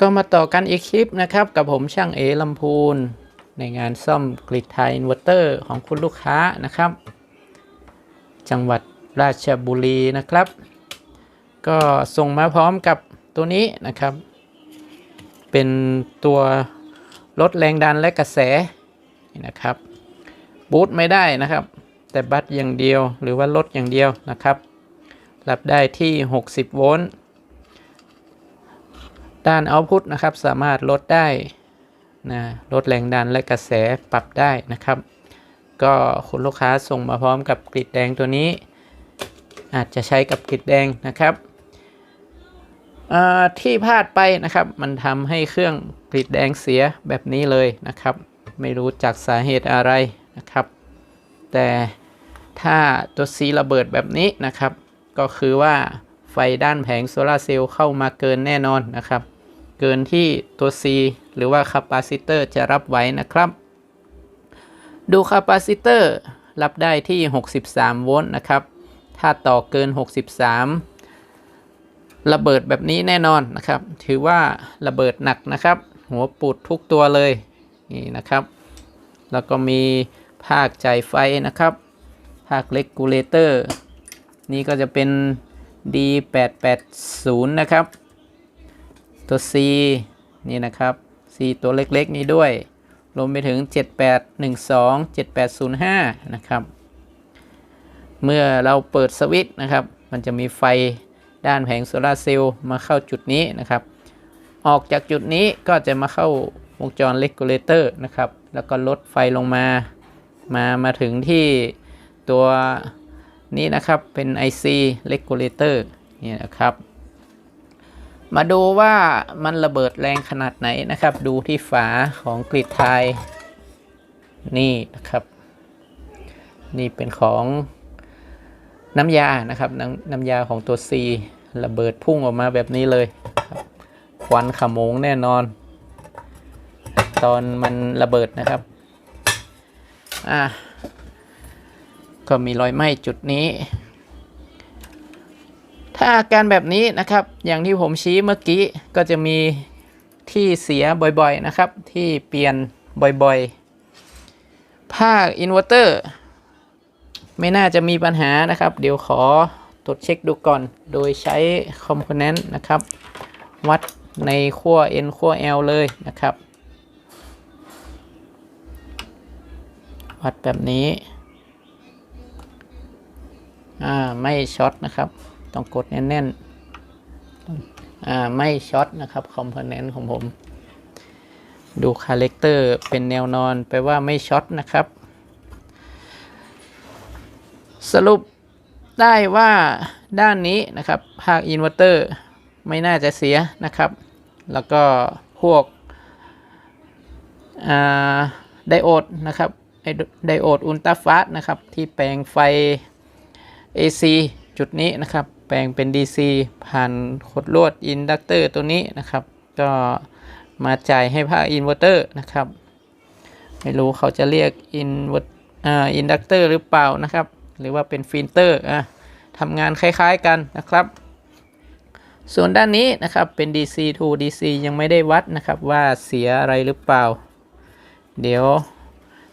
ก็มาต่อกันอีกคลิปนะครับกับผมช่างเอลำพูน ในงานซ่อมกริดไทยอินเวอร์เตอร์ของคุณลูกค้านะครับ จังหวัดราชบุรีนะครับ ก็ส่งมาพร้อมกับตัวนี้นะครับ เป็นตัวลดแรงดันและกระแสนี่นะครับบูตไม่ได้นะครับ แต่บัตอย่างเดียวหรือว่าลดอย่างเดียวนะครับ รับได้ที่ 60 โวลต์ ด้านเอาพุตนะครับ สามารถลดได้นะลดแรงดันและกระแสปรับได้นะครับ ก็คุณลูกค้าส่งมาพร้อมกับกริดแดงตัวนี้ อาจจะใช้กับกริดแดงนะครับที่พลาดไปนะครับมันทำให้เครื่องกริดแดงเสียแบบนี้เลยนะครับ ไม่รู้จากสาเหตุอะไรนะครับ แต่ถ้าตัวซีระเบิดแบบนี้นะครับ ก็คือว่าไฟด้านแผงโซลาร์เซลล์เข้ามาเกินแน่นอนนะครับ เกินที่ตัว C หรือว่าคาปาซิเตอร์จะรับไหวนะครับ ดูคาปาซิเตอร์รับได้ที่ 63 โวลต์นะครับ ถ้าต่อเกิน 63 ระเบิดแบบนี้แน่นอนนะครับ ถือว่าระเบิดหนักนะครับ หัวปูดทุกตัวเลยนี่นะครับ แล้วก็มีภาคจ่ายไฟนะครับ ภาคเลกูเลเตอร์นี่ก็จะเป็น D880 นะครับ ตัว C นี่นะครับ C ตัวเล็กๆ นี้ด้วย รวมไปถึง 7812 7805 นะครับ เมื่อเราเปิดสวิตช์นะครับ มันจะมีไฟด้านแผงโซลาร์เซลล์มาเข้าจุดนี้นะครับ ออกจากจุดนี้ก็จะมาเข้าวงจรเลกูเลเตอร์นะครับ แล้วก็ลดไฟลงมา มามาถึงที่ตัวนี้นะครับ เป็น IC regulator นี่นะครับ มาดูว่ามันระเบิดแรงขนาดไหนนะครับ ดูที่ฝาของกริดไทยนี่นะครับ นี่เป็นของน้ำยานะครับน้ำน้ำยาของตัว C ระเบิดพุ่งออกมาแบบนี้เลยครับควันขโมงแน่นอน ตอนมันระเบิดนะครับอ่าก็มีรอยไหม้จุดนี้ ถ้าอาการแบบนี้นะครับ อย่างที่ผมชี้เมื่อกี้ก็จะมีที่เสียบ่อยๆนะครับ ที่เปลี่ยนบ่อยๆ ภาคอินเวอร์เตอร์ไม่น่าจะมีปัญหานะครับ เดี๋ยวขอตรวจเช็คดูก่อน โดยใช้คอมโพเนนต์นะครับ วัดในขั้ว N ขั้ว L เลยนะครับ วัดแบบนี้ อ่า ไม่ช็อตนะครับ ต้องกดแน่นๆไม่ช็อตนะครับคอมโพเนนต์ของผม ดูคาแรคเตอร์เป็นแนวนอนแปลว่าไม่ช็อตนะครับ สรุปได้ว่าด้านนี้นะครับ ภาคอินเวอร์เตอร์ไม่น่าจะเสียนะครับ แล้วก็พวกไดโอดนะครับไอไดโอดอุลตราฟาสนะครับ ที่แปลงไฟ AC จุดนี้นะครับ แปลงเป็น DC ผ่านขดลวดอินดักเตอร์ตัวนี้นะครับ ก็มาจ่ายให้ภาคอินเวอร์เตอร์นะครับ ไม่รู้เขาจะเรียกอินเวอร์อินดักเตอร์หรือเปล่านะครับ หรือว่าเป็นฟิลเตอร์อะทำงานคล้ายๆกันนะครับ ส่วนด้านนี้นะครับเป็น DC to DC ยังไม่ได้วัดนะครับว่าเสียอะไรหรือเปล่า เดี๋ยว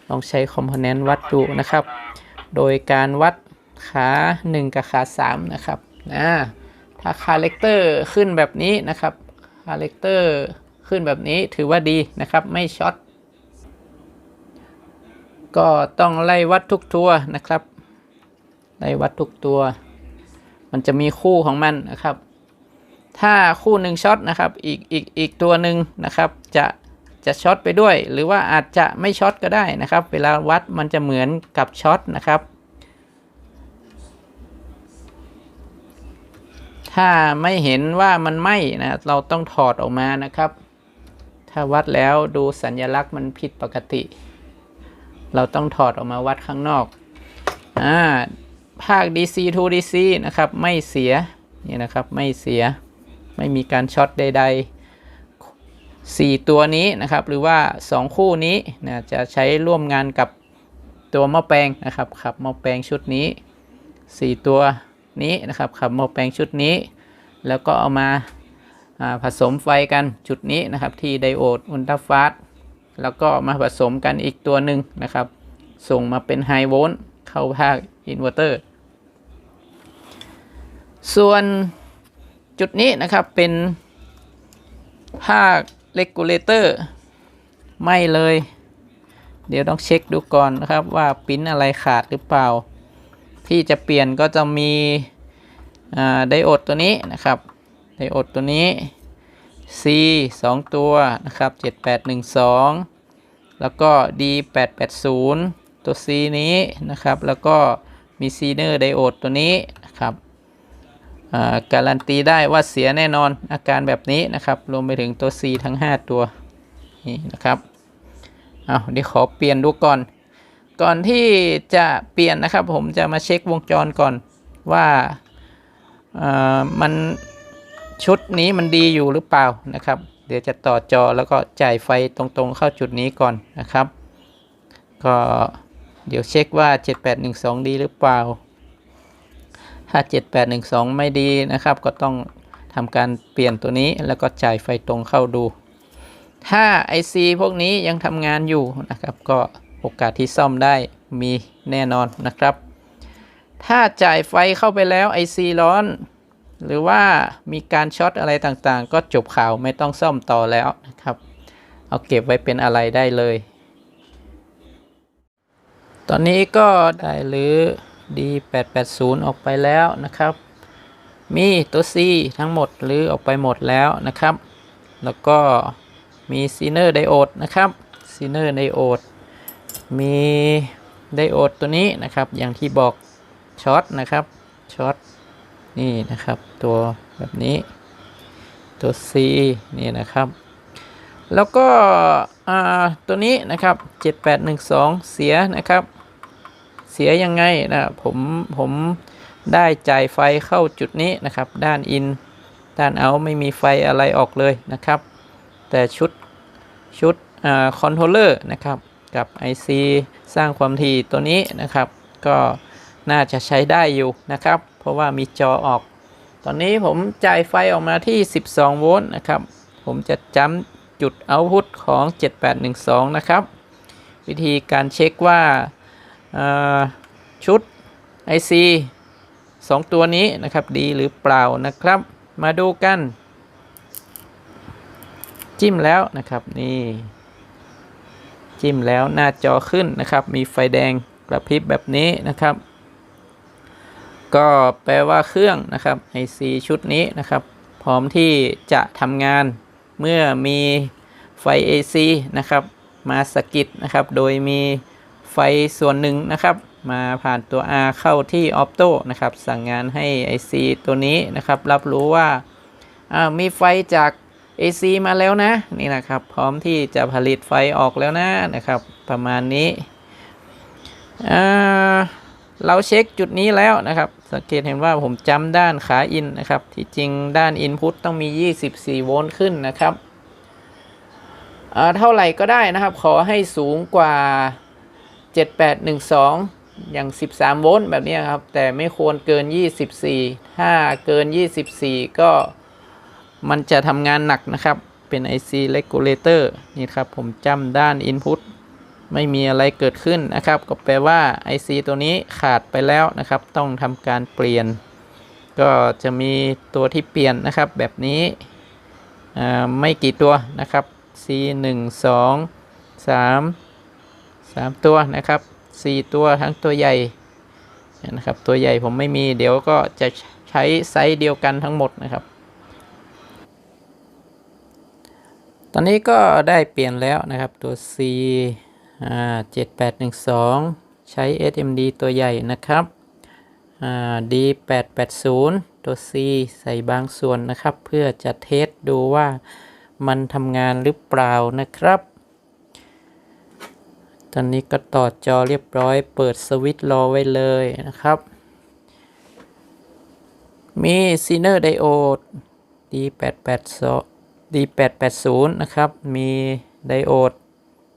ลองใช้คอมโพเนนต์วัดดูนะครับ โดยการวัดขา 1 กับขา 3 นะครับ นะถ้าคาแรคเตอร์ขึ้นแบบนี้นะครับคาแรคเตอร์ขึ้นแบบนี้ถือว่าดีนะครับไม่ช็อตก็ต้องไล่วัดทุกตัวนะครับ ไล่วัดทุกตัว มันจะมีคู่ของมันนะครับ ถ้าคู่หนึ่งช็อตนะครับ อีกอีกอีกตัวหนึ่งนะครับ จะจะช็อตไปด้วย หรือว่าอาจจะไม่ช็อตก็ได้นะครับ เวลาวัดมันจะเหมือนกับช็อตนะครับ ถ้าไม่เห็นว่ามันไหม้นะเราต้องถอดออกมานะครับ ถ้าวัดแล้วดูสัญลักษณ์มันผิดปกติ เราต้องถอดออกมาวัดข้างนอกอ่าภาค DC to DC นะครับ ไม่เสียนี่นะครับไม่เสียไม่มีการช็อตใด ๆ 4 ตัวนี้นะครับ หรือว่า 2 คู่นี้นะจะใช้ร่วมงานกับตัวหม้อแปลงนะครับขับหม้อแปลงชุดนี้ 4 ตัว นี้นะครับขับหม้อแปลงชุดนี้ แล้วก็เอามาผสมไฟกันจุดนี้นะครับ ที่ไดโอดอุลตราฟาสแล้วก็มาผสมกันอีกตัวหนึ่งนะครับ ส่งมาเป็นไฮโวลต์เข้าภาคอินเวอร์เตอร์ส่วนจุดนี้นะครับเป็นภาคเลกูเลเตอร์ไม่เลย เดี๋ยวต้องเช็คดูก่อนนะครับว่าปิ้นอะไรขาดหรือเปล่า ที่จะเปลี่ยนก็จะมีไดโอดตัวนี้นะครับไดโอดตัวนี้ C 2 ตัวนะครับ 7812 แล้วก็ D 880ตัว C นี้นะครับ แล้วก็มีซีเนอร์ไดโอดตัวนี้นะครับการันตีได้ว่าเสียแน่นอนอาการแบบนี้นะครับ รวมไปถึงตัว C ทั้ง 5 ตัว นี่นะครับ เอาเดี๋ยวขอเปลี่ยนดูก่อน ก่อนที่จะเปลี่ยนนะครับผมจะมาเช็ควงจรก่อนว่าอ่ามันชุดนี้มันดีอยู่หรือเปล่านะครับ เดี๋ยวจะต่อจอแล้วก็จ่ายไฟตรงๆเข้าจุดนี้ก่อนนะครับ ก็เดี๋ยวเช็คว่า 7812 ดีหรือเปล่า ถ้า 7812 ไม่ดีนะครับ ก็ต้องทำการเปลี่ยนตัวนี้แล้วก็จ่ายไฟตรงเข้าดู ถ้า IC พวกนี้ยังทำงานอยู่นะครับ ก็ โอกาสที่ซ่อมได้มีแน่นอนนะครับ ถ้าจ่ายไฟเข้าไปแล้ว IC ร้อน หรือว่ามีการช็อตอะไรต่างๆ ก็จบข่าวไม่ต้องซ่อมต่อแล้วนะครับ เอาเก็บไว้เป็นอะไรได้เลย ตอนนี้ก็ได้หรือ D880 ออกไปแล้วนะครับ มีตัว C ทั้งหมดหรือออกไปหมดแล้วนะครับ แล้วก็มีซีเนอร์ไดโอดนะครับซีเนอร์ไดโอด มีไดโอดตัวนี้นะครับ อย่างที่บอกช็อตนะครับช็อตนี่นะครับ ตัวแบบนี้ ตัว C นี่นะครับ แล้วก็ตัวนี้นะครับ 7812 เสียนะครับ เสียยังไงนะผมผมได้จ่ายไฟเข้าจุดนี้นะครับ ด้านอิน ด้านเอาไม่มีไฟอะไรออกเลยนะครับ แต่ชุดชุดคอนโทรลเลอร์นะครับ กับ IC สร้างความถี่ตัวนี้นะครับ ก็น่าจะใช้ได้อยู่นะครับ เพราะว่ามีจอออก ตอนนี้ผมจ่ายไฟออกมาที่ 12 โวลต์นะครับ ผมจะจำจุดเอาพุตของ 7812 นะครับ วิธีการเช็คว่าาชุด IC 2 ตัวนี้นะครับดีหรือเปล่านะครับ มาดูกัน จิ้มแล้วนะครับนี่ จิ้มแล้วหน้าจอขึ้นนะครับ มีไฟแดงกระพริบแบบนี้นะครับ ก็แปลว่าเครื่องนะครับ IC ชุดนี้นะครับ พร้อมที่จะทำงานเมื่อมีไฟ AC นะครับมาสกิดนะครับ โดยมีไฟส่วนหนึ่งนะครับ มาผ่านตัว R เข้าที่ Opto นะครับ สั่งงานให้ IC ตัวนี้นะครับ รับรู้ว่าอ่ามีไฟจาก AC มาแล้วนะนี่นะครับ พร้อมที่จะผลิตไฟออกแล้วนะนะครับ ประมาณนี้เราเช็คจุดนี้แล้วนะครับ สังเกตเห็นว่าผมจำด้านขาอินนะครับ ที่จริงด้าน Input ต้องมี 24 โวลต์ขึ้นนะครับเท่าไหร่ก็ได้นะครับ ขอให้สูงกว่า 7812 อย่าง 13 โวลต์แบบนี้ครับ แต่ไม่ควรเกิน 24 ถ้าเกิน 24 ก็ มันจะทำงานหนักนะครับ เป็น IC regulator นี่ครับ ผมจำด้าน Input ไม่มีอะไรเกิดขึ้นนะครับ ก็แปลว่า IC ตัวนี้ขาดไปแล้วนะครับ ต้องทำการเปลี่ยน ก็จะมีตัวที่เปลี่ยนนะครับ แบบนี้ไม่กี่ตัวนะครับ C 1 2 3 3 ตัวนะครับ 4 ตัวทั้งตัวใหญ่นะครับ ตัวใหญ่ผมไม่มีเดี๋ยวก็จะใช้ไซส์เดียวกันทั้งหมดนะครับ ตอนนี้ก็ได้เปลี่ยนแล้วนะครับตัว C อ่า7812 ใช้ SMD ตัวใหญ่นะครับอ่า D 880 ตัว C ใส่บางส่วนนะครับ เพื่อจะเทสดูว่ามันทำงานหรือเปล่านะครับ ตอนนี้ก็ต่อจอเรียบร้อย เปิดสวิตช์รอไว้เลยนะครับ มีซีเนอร์ไดโอด D882 D880 นะครับ มีไดโอด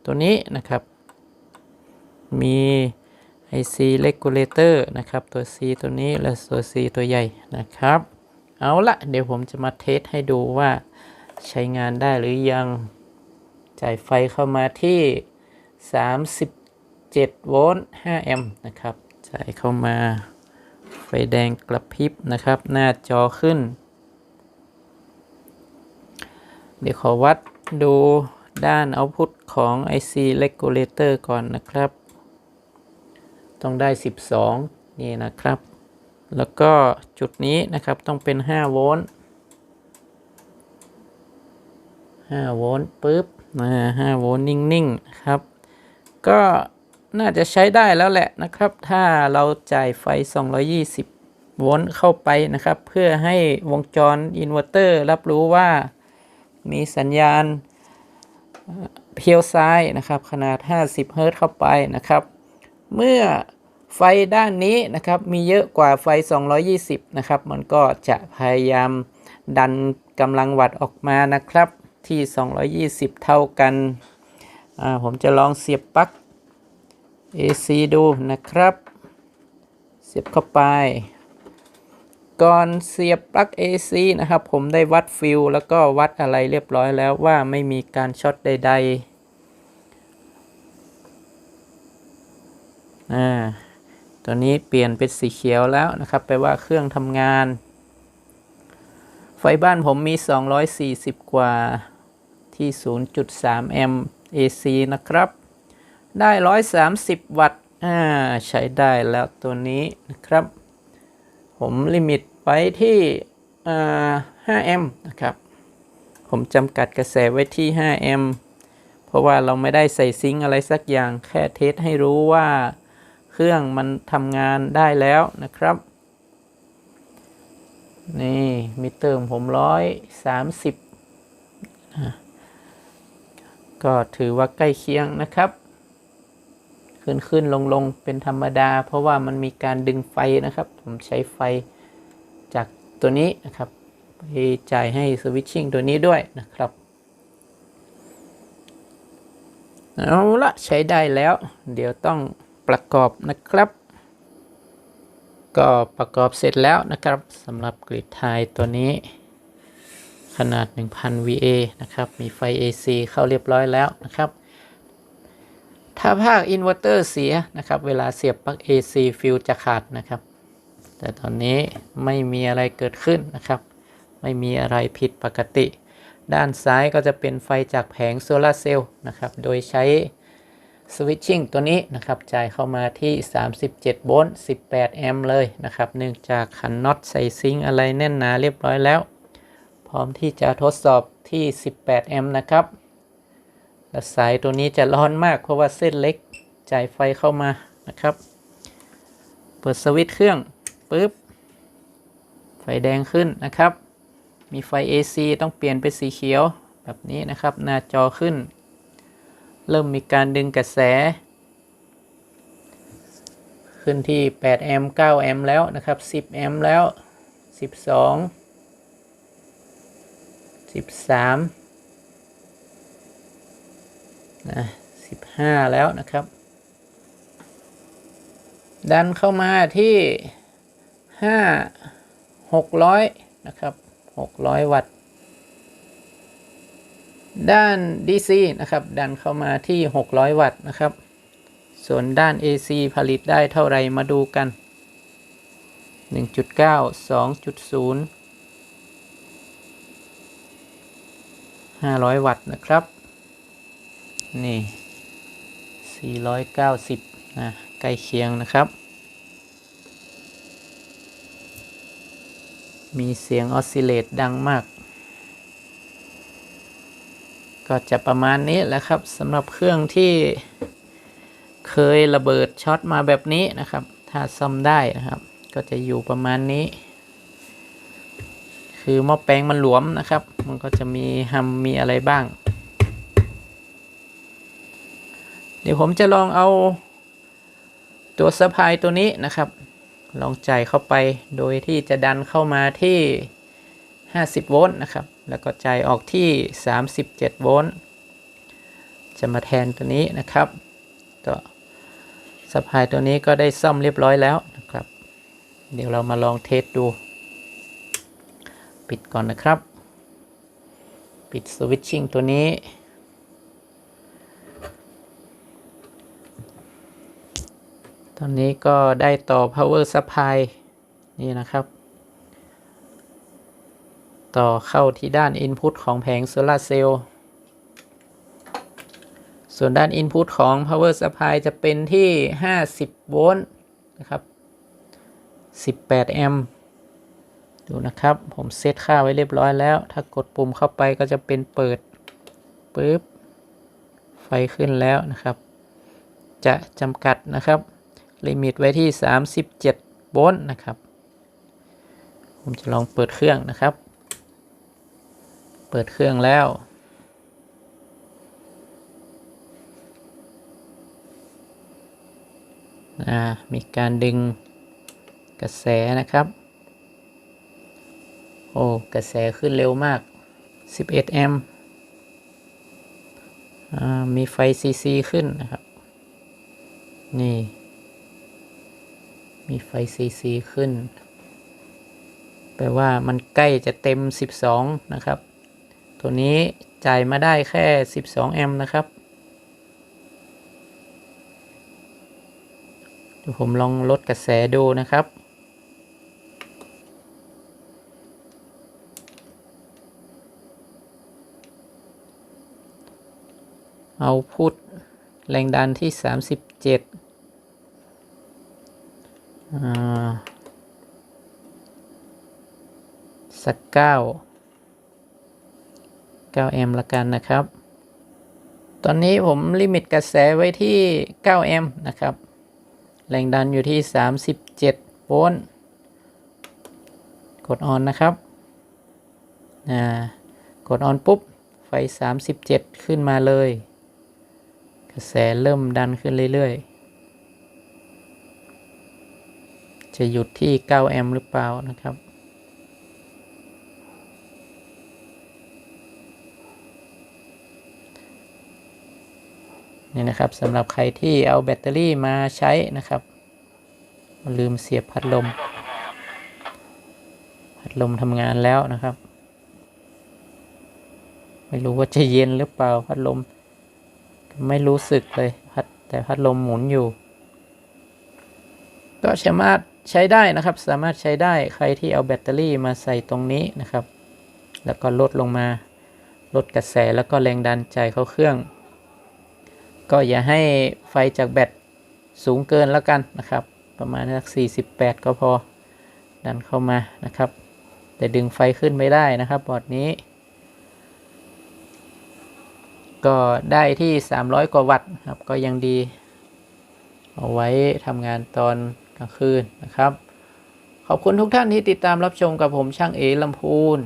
ตัวนี้นะครับ มี IC regulator นะครับ ตัว C ตัวนี้และตัว C ตัวใหญ่นะครับ เอาละเดี๋ยวผมจะมาเทสให้ดูว่าใช้งานได้หรือยัง จ่ายไฟเข้ามาที่ 37 โวลต์ 5 แอมป์นะครับ จ่ายเข้ามา ไฟแดงกระพริบนะครับ หน้าจอขึ้น เดี๋ยวขอวัดดูด้านเอาพุตของ IC regulator ก่อนนะครับ ต้องได้ 12 นี่นะครับ แล้วก็จุดนี้นะครับต้องเป็น 5 โวลต์5โวลต์ปุ๊บมา5โวลต์นิ่งๆนะครับ ก็น่าจะใช้ได้แล้วแหละนะครับ ถ้าเราจ่ายไฟ 220 โวลต์เข้าไปนะครับ เพื่อให้วงจรอินเวอร์เตอร์รับรู้ว่า มีสัญญาณเพียวซ้ายนะครับ ขนาด 50เฮิร์ตเข้าไปนะครับ เมื่อไฟด้านนี้นะครับมีเยอะกว่าไฟ 220 นะครับ มันก็จะพยายามดันกำลังวัตต์ออกมานะครับ ที่ 220 เท่ากัน ผมจะลองเสียบปลั๊ก AC ดูนะครับ เสียบเข้าไป ก่อนเสียบปลั๊ก AC นะครับ ผมได้วัดฟิลแล้วก็วัดอะไรเรียบร้อยแล้วว่าไม่มีการช็อตใด ๆ อ่า ตัวนี้เปลี่ยนเป็นสีเขียวแล้วนะครับ แปลว่าเครื่องทำงาน ไฟบ้านผมมี 240 กว่าที่ 0.3 แอมป์ AC นะครับ ได้ 130 วัตต์ อ่า ใช้ได้แล้วตัวนี้นะครับ ผมลิมิตไว้ที่5แอมป์นะครับ ผมจำกัดกระแสไว้ที่5แอมป์เพราะว่าเราไม่ได้ใส่ซิงค์อะไรสักอย่าง แค่เทสให้รู้ว่าเครื่องมันทำงานได้แล้วนะครับ นี่มิเตอร์ผมร้อยสามสิบก็ถือว่าใกล้เคียงนะครับ ขึ้นขึ้นลงลงเป็นธรรมดา เพราะว่ามันมีการดึงไฟนะครับ ผมใช้ไฟจากตัวนี้นะครับไปจ่ายให้สวิตชิ่งตัวนี้ด้วยนะครับเอาละใช้ได้แล้ว เดี๋ยวต้องประกอบนะครับ ก็ประกอบเสร็จแล้วนะครับสำหรับกริดไทยตัวนี้ ขนาด 1000 VA นะครับ มีไฟ AC เข้าเรียบร้อยแล้วนะครับ ถ้าภาคอินเวอร์เตอร์เสียนะครับ เวลาเสียบปลั๊ก AC ฟิวจะขาดนะครับ แต่ตอนนี้ไม่มีอะไรเกิดขึ้นนะครับ ไม่มีอะไรผิดปกติ ด้านซ้ายก็จะเป็นไฟจากแผงโซลาเซลล์นะครับ โดยใช้สวิตชิ่งตัวนี้นะครับจ่ายเข้ามาที่ 37 โวลต์ 18 แอมป์เลยนะครับ เนื่องจากขันน็อตใส่ซิงค์อะไรแน่นหนาเรียบร้อยแล้ว พร้อมที่จะทดสอบที่ 18 แอมป์นะครับ และสายตัวนี้จะร้อนมากเพราะว่าเส้นเล็กจ่ายไฟเข้ามานะครับ เปิดสวิตช์เครื่องปุ๊บ ไฟแดงขึ้นนะครับ มีไฟ AC ต้องเปลี่ยนเป็นสีเขียวแบบนี้นะครับ หน้าจอขึ้น เริ่มมีการดึงกระแส ขึ้นที่ 8 แอมป์ 9 แอมป์แล้วนะครับ 10 แอมป์แล้ว 12 13 นะ15แล้วนะครับ ดันเข้ามาที่5 600นะครับ600วัตต์ ด้าน DC นะครับ ดันเข้ามาที่ 600 วัตต์นะครับ ส่วนด้าน AC ผลิตได้เท่าไรมาดูกัน 1.9 2.0 500 วัตต์นะครับ นี่ 490 นะใกล้เคียงนะครับ มีเสียงออสซิเลตดังมาก ก็จะประมาณนี้แหละครับสำหรับเครื่องที่เคยระเบิดช็อตมาแบบนี้นะครับ ถ้าซ่อมได้นะครับ ก็จะอยู่ประมาณนี้ คือหม้อแปลงมันหลวมนะครับ มันก็จะมีฮัมมีอะไรบ้าง เดี๋ยวผมจะลองเอาตัวสะพายตัวนี้นะครับ ลองจ่ายเข้าไปโดยที่จะดันเข้ามาที่ 50 โวลต์นะครับ แล้วก็จ่ายออกที่ 37 โวลต์ จะมาแทนตัวนี้นะครับตัวสะพายตัวนี้ก็ได้ซ่อมเรียบร้อยแล้วนะครับ เดี๋ยวเรามาลองเทสดู ปิดก่อนนะครับ ปิดสวิตชิ่งตัวนี้ ตอนนี้ก็ได้ต่อ power supply นี่นะครับ ต่อเข้าที่ด้าน input ของแผงโซลาเซลล์ส่วนด้าน input ของ power supply จะเป็นที่ 50 โวลต์นะครับ 18 แอมป์ดูนะครับ ผมเซตค่าไว้เรียบร้อยแล้ว ถ้ากดปุ่มเข้าไปก็จะเป็นเปิดปึ๊บ ไฟขึ้นแล้วนะครับ จะจำกัดนะครับ ลิมิตไว้ที่ 37 โวลต์นะครับ ผมจะลองเปิดเครื่องนะครับ เปิดเครื่องแล้ว มีการดึงกระแสนะครับ โอ้ กระแสขึ้นเร็วมาก 11 แอมป์อ่ามีไฟ CC ขึ้นนะครับ นี่ มีไฟ CC ขึ้น แปลว่ามันใกล้จะเต็ม 12 นะครับ ตัวนี้จ่ายมาได้แค่ 12 แอมป์นะครับดูผมลองลดกระแสดูนะครับ เอาพุทแรงดันที่ 37 สักเก้าเก้าแอมป์ละกันนะครับ ตอนนี้ผมลิมิตกระแสไว้ที่9แอมป์นะครับ แรงดันอยู่ที่37โวลต์ กดออนนะครับอ่ากดออนปุ๊บ ไฟ 37 ขึ้นมาเลย กระแสเริ่มดันขึ้นเรื่อย ๆ จะหยุดที่ 9 แอมป์หรือเปล่านะครับ นี่นะครับสำหรับใครที่เอาแบตเตอรี่มาใช้นะครับ ลืมเสียบพัดลม พัดลมทำงานแล้วนะครับ ไม่รู้ว่าจะเย็นหรือเปล่าพัดลม ไม่รู้สึกเลยพัดแต่พัดลมหมุนอยู่ ก็สามารถ ใช้ได้นะครับ สามารถใช้ได้ใครที่เอาแบตเตอรี่มาใส่ตรงนี้นะครับ แล้วก็ลดลงมา ลดกระแสแล้วก็แรงดันใจเข้าเครื่อง ก็อย่าให้ไฟจากแบตสูงเกินแล้วกันนะครับ ประมาณสัก48 ก็พอ ดันเข้ามานะครับ แต่ดึงไฟขึ้นไม่ได้นะครับบอร์ดนี้ ก็ได้ที่ 300 กว่าวัตต์ครับก็ยังดี เอาไว้ทำงานตอน กลางคืนนะครับ ขอบคุณทุกท่านที่ติดตามรับชมกับผมช่างเอลำพูน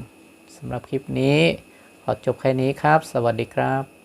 สำหรับคลิปนี้ ขอจบแค่นี้ครับ สวัสดีครับ